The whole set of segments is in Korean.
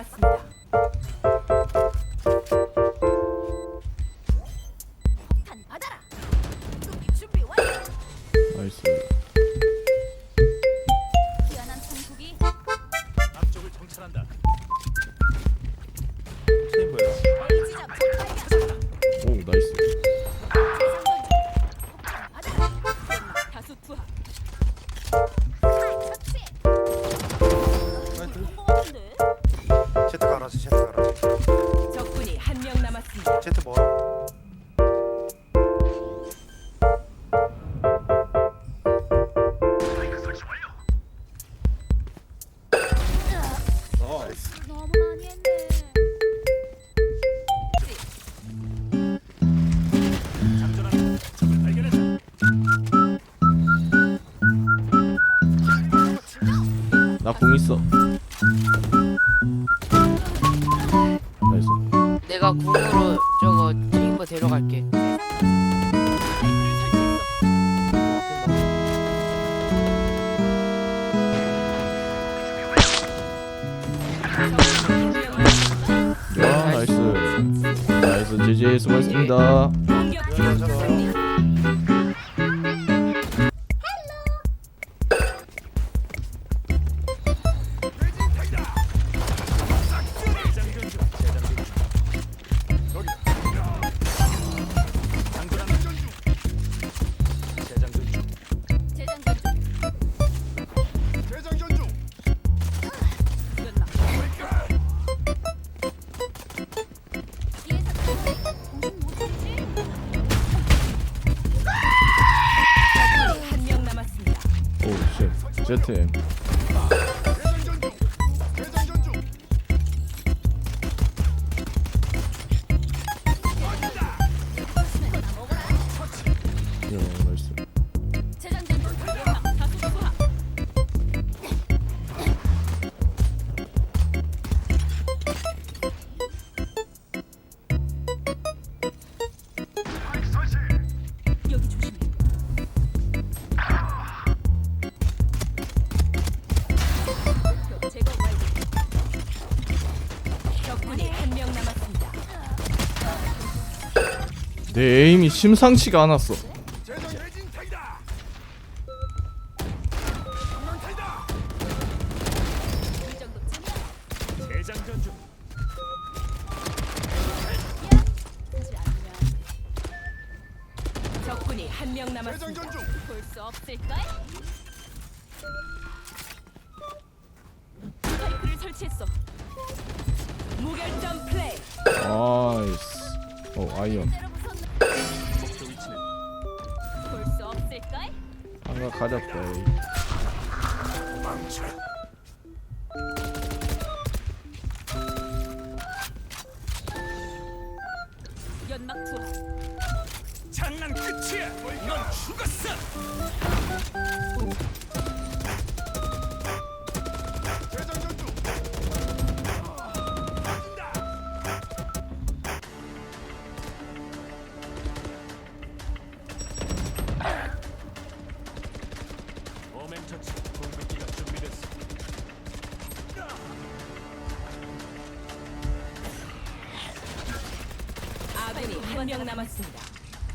남았습니다. 알아서 제트 알아서 적군이 한 명 남았습니다. 제트 뭐나공 있어. 나이스 제제 수고했습니다 오 적군이 한 명 남았습니다. 내 에임이 심상치가 않았어 이 정도 하지 않냐. 적군이 한 명 남았습니다. 볼 수 없을까? 스파이크를 설치했어. 무결점 플레이. 나이스 오 아이언 볼수 없을까? 한가 가졌다 에이. 연막 투하. 장난 끝이야. 넌 죽었어. 오멘 터치 공격기가 준비됐어. 아군이 한 명 남았습니다.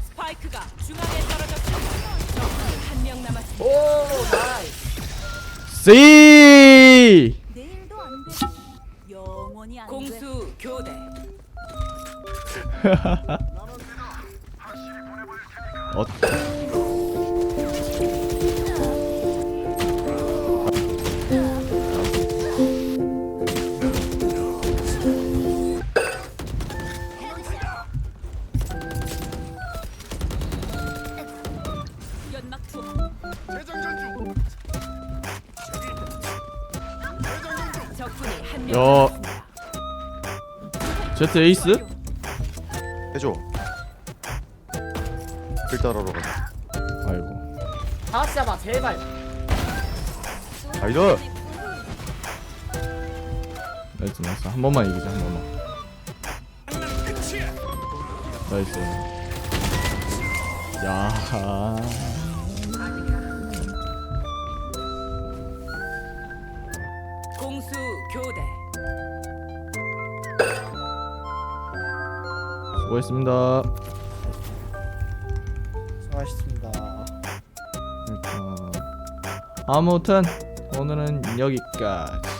스파이크가 중앙에 떨어졌습니다. 적군이 한명 남았습니다. 오 나이스. 씨 내일도 안 돼. 영원히 안 공수 교대. 어 야. 제트 에이스 해줘. 길 따라러 가자. 아이고 다 같이 잡아 제발. 아이드. 나이스 나이스 한 번만 이기자 한 번만. 나이스 야 수고했습니다 수고하셨습니다. 그러니까 아무튼 오늘은 여기까지